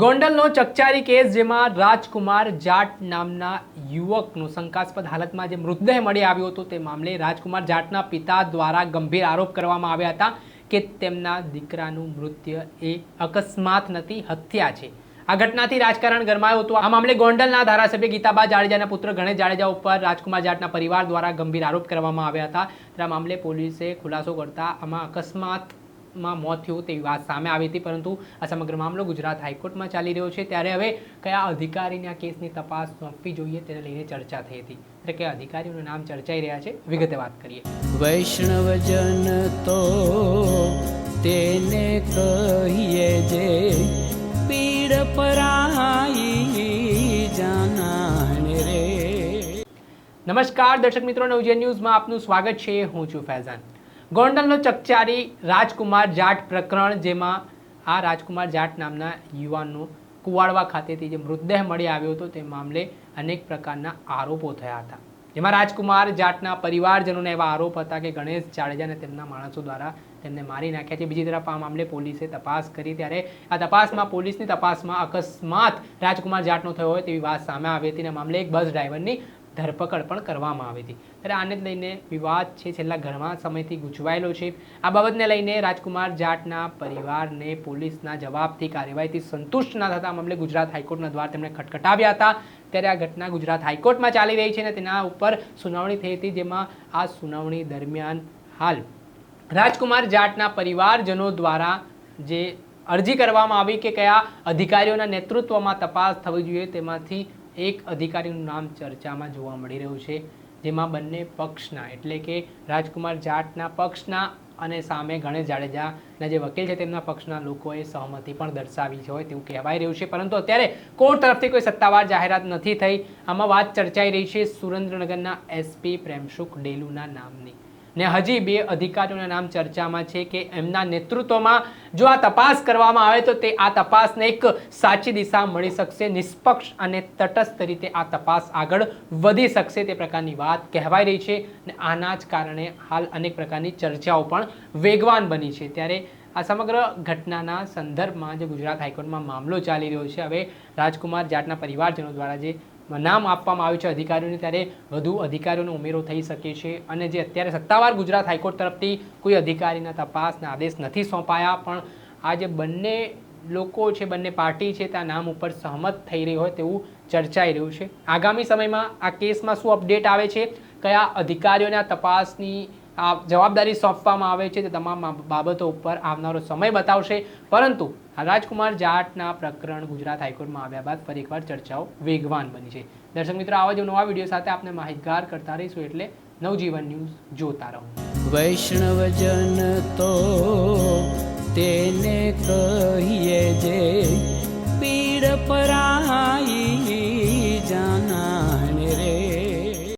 ગોંડલનો ચકચારી case જેમાં રાજકુમાર જાટ નામના યુવકનો શંકાસ્પદ હાલતમાં જે મૃતદેહ મળી આવ્યો હતો તે મામલે રાજકુમાર જાટના પિતા દ્વારા ગંભીર આરોપ કરવામાં આવ્યા હતા કે તેમના દીકરાનું મૃત્યુ એ અકસ્માત નથી, હત્યા છે. આ ઘટનાથી રાજકારણ ગરમાયું હતું. આ મામલે ગોંડલના ધારાસભ્ય ગીતાબા જાડેજાના પુત્ર ગણેશ જાડેજા ઉપર રાજકુમાર જાટના પરિવાર દ્વારા ગંભીર આરોપ કરવામાં આવ્યા હતા. આ મામલે પોલીસે ખુલાસો કરતા આમાં અકસ્માત માં મોત થયું તેવી વાત સામે આવી હતી પરંતુ આ સમગ્ર મામલો ગુજરાત હાઈકોર્ટમાં ચાલી રહ્યો છે. ત્યારે હવે કયા અધિકારીને આ કેસની તપાસ સોંપવી જોઈએ તેને લઈને ચર્ચા થઈ હતી. એટલે કયા અધિકારીઓનું નામ ચર્ચાઈ રહ્યા છે. વિગતે વાત કરીએ. વૈષ્ણવજન તો તેને કહીએ જે પીડ પરાઈ જાનાને રે. નમસ્કાર દર્શક મિત્રો નવજે ન્યૂઝમાં આપનું સ્વાગત છે. હું છું ફૈઝાન. ગોંડલનો ચકચારી રાજકુમાર જાટ પ્રકરણ, જેમાં આ રાજકુમાર જાટ નામના યુવાનનો કુવાડવા ખાતેથી જે મૃતદેહ મળી આવ્યો હતો તે મામલે અનેક પ્રકારના આરોપો થયા હતા. જેમાં રાજકુમાર જાટના પરિવારજનોને એવા આરોપ હતા કે ગણેશ જાડેજા અને તેમના માણસો દ્વારા તેમને મારી નાખ્યા છે. બીજી તરફ આ મામલે પોલીસે તપાસ કરી. ત્યારે આ તપાસમાં, પોલીસની તપાસમાં અકસ્માત રાજકુમાર જાટનો થયો હોય તેવી વાત સામે આવી હતી અને મામલે એક બસ ડ્રાઈવરની ધરપકડ પણ કરવામાં આવી હતી. ત્યારે આને લઈને વિવાદ છે, છેલ્લા ઘણા સમયથી ગૂંચવાયેલો છે. આ બાબતને લઈને રાજકુમાર જાટના પરિવારને પોલીસના જવાબથી કાર્યવાહીથી સંતુષ્ટ ના થતા મામલે ગુજરાત હાઈકોર્ટના દ્વાર તેમણે ખટખટાવ્યા હતા. ત્યારે આ ઘટના ગુજરાત હાઈકોર્ટમાં ચાલી રહી છે અને તેના ઉપર સુનાવણી થઈ હતી, જેમાં આ સુનાવણી દરમિયાન હાલ રાજકુમાર જાટના પરિવારજનો દ્વારા જે અરજી કરવામાં આવી કે કયા અધિકારીઓના નેતૃત્વમાં તપાસ થવી જોઈએ તેમાંથી એક અધિકારીનું નામ ચર્ચામાં જોવા મળી રહ્યું છે, જેમાં બંને પક્ષના, એટલે કે રાજકુમાર જાટના પક્ષના અને સામે ગણેશ જાડેજાના જે વકીલ છે, તેમના પક્ષના લોકોએ સહમતિ પણ દર્શાવી હોય તેવું કહેવાઈ રહ્યું છે. પરંતુ અત્યારે કોર્ટ તરફથી કોઈ સત્તાવાર જાહેરાત નથી થઈ. આમાં વાત ચર્ચાઈ રહી છે સુરેન્દ્રનગરના એસપી પ્રેમસુખ ડેલુના નામની. ને હજી બે અધિકારીઓના નામ ચર્ચામાં છે કે એમના નેતૃત્વમાં જો આ તપાસ કરવામાં આવે તો તે આ તપાસને એક સાચી દિશા મળી શકશે, નિષ્પક્ષ અને તટસ્થ રીતે આ તપાસ આગળ વધી શકશે તે પ્રકારની વાત કહેવાય રહી છે ને આના જ કારણે હાલ અનેક પ્રકારની ચર્ચાઓ પણ વેગવાન બની છે. ત્યારે આ સમગ્ર ઘટનાના સંદર્ભમાં જે ગુજરાત હાઈકોર્ટમાં મામલો ચાલી રહ્યો છે, હવે રાજકુમાર જાટના પરિવારજનો દ્વારા જે નામ આપવામાં આવ્યું છે અધિકારીઓને, ત્યારે વધુ અધિકારીઓનો ઉમેરો થઈ શકે છે. અને જે અત્યારે સત્તાવાર ગુજરાત હાઈકોર્ટ તરફથી કોઈ અધિકારીના તપાસના આદેશ નથી સોંપાયા, પણ આ જે બંને લોકો છે, બંને પાર્ટી છે, ત્યાં નામ ઉપર સહમત થઈ રહી હોય તેવું ચર્ચાઈ રહ્યું છે. આગામી સમયમાં આ કેસમાં શું અપડેટ આવે છે? કયા અધિકારીઓને તપાસની જવાબદારી સોંપવામાં આવે છે તે તમામ બાબતો ઉપર આવનારો સમય બતાવશે. પરંતુ રાજકુમાર જાટના પ્રકરણ ગુજરાત હાઈકોર્ટમાં આવ્યા બાદ ફરી એકવાર ચર્ચાઓ વેગવાન બની છે. દર્શક મિત્રો, આવા જ નવા વીડિયો સાથે આપને માહિતગાર કરતા રહીશું એટલે નવજીવન ન્યૂઝ જોતા રહો. વૈષ્ણવજન તો તેને કહીએ જે